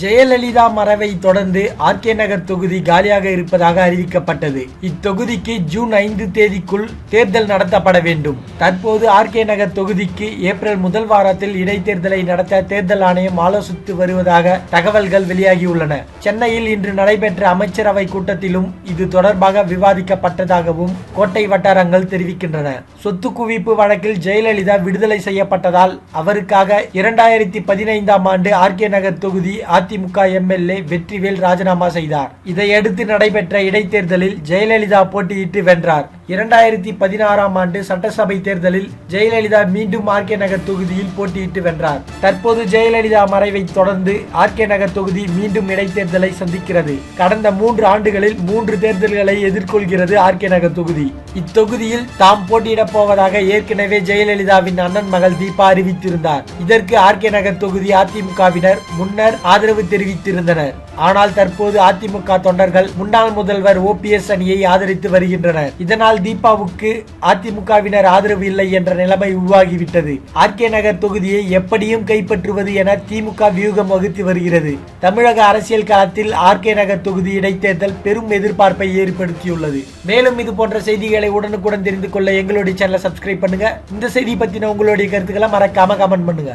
ஜெயலலிதா மறைவை தொடர்ந்து ஆர்கே நகர் தொகுதி காலியாக இருப்பதாக அறிவிக்கப்பட்டது. இத்தொகுதிக்கு ஜூன் ஐந்து தேதிக்குள் தேர்தல் நடத்தப்பட வேண்டும். தற்போது ஆர்கே நகர் தொகுதிக்கு ஏப்ரல் முதல் வாரத்தில் இடைத்தேர்தலை நடத்த தேர்தல் ஆணையம் ஆலோசித்து வருவதாக தகவல்கள் வெளியாகியுள்ளன. சென்னையில் இன்று நடைபெற்ற அமைச்சரவை கூட்டத்திலும் இது தொடர்பாக விவாதிக்கப்பட்டதாகவும் கோட்டை வட்டாரங்கள் தெரிவிக்கின்றன. சொத்து குவிப்பு வழக்கில் ஜெயலலிதா விடுதலை செய்யப்பட்டதால் அவருக்காக இரண்டாயிரத்தி பதினைந்தாம் ஆண்டு ஆர்கே நகர் தொகுதி அதிமுக எம்எல்ஏ வெற்றிவேல் ராஜினாமா செய்தார். இதையடுத்து நடைபெற்ற இடைத்தேர்தலில் ஜெயலலிதா போட்டியிட்டு வென்றார். இரண்டாயிரத்தி பதினாறாம் ஆண்டு சட்டசபை தேர்தலில் ஜெயலலிதா மீண்டும் ஆர்கே நகர் தொகுதியில் போட்டியிட்டு வென்றார். தற்போது ஜெயலலிதா மறைவை தொடர்ந்து ஆர்கே நகர் தொகுதி மீண்டும் இடைத்தேர்தலை சந்திக்கிறது. கடந்த மூன்று ஆண்டுகளில் மூன்று தேர்தல்களை எதிர்கொள்கிறது ஆர்கே நகர் தொகுதி. இத்தொகுதியில் தாம் போட்டியிடப் போவதாக ஏற்கனவே ஜெயலலிதாவின் அண்ணன் மகள் தீபா அறிவித்திருந்தார். இதற்கு ஆர்கே நகர் தொகுதி அதிமுகவினர் முன்னர் ஆதரவு தெரிவித்திருந்தனர். ஆனால் தற்போது அதிமுக தொண்டர்கள் முன்னாள் முதல்வர் ஓபிஎஸ் அணியை ஆதரித்து வருகின்றனர். இதனால் தீபாவுக்கு அதிமுகவினர் ஆதரவு இல்லை என்ற நிலைமை உருவாகிவிட்டது. ஆர்கே நகர் தொகுதியை எப்படியும் கைப்பற்றுவது என திமுக வியூகம் வகுத்து வருகிறது. தமிழக அரசியல் களத்தில் ஆர்கே நகர் தொகுதி இடைத்தேர்தல் பெரும் எதிர்பார்ப்பை ஏற்படுத்தியுள்ளது. மேலும் இது போன்ற செய்திகளை உடனுக்குடன் தெரிந்து கொள்ள எங்களுடைய சேனலை சப்ஸ்கிரைப் பண்ணுங்க. இந்த செய்தி பத்தின உங்களுடைய கருத்துக்களை மறக்காம கமெண்ட் பண்ணுங்க.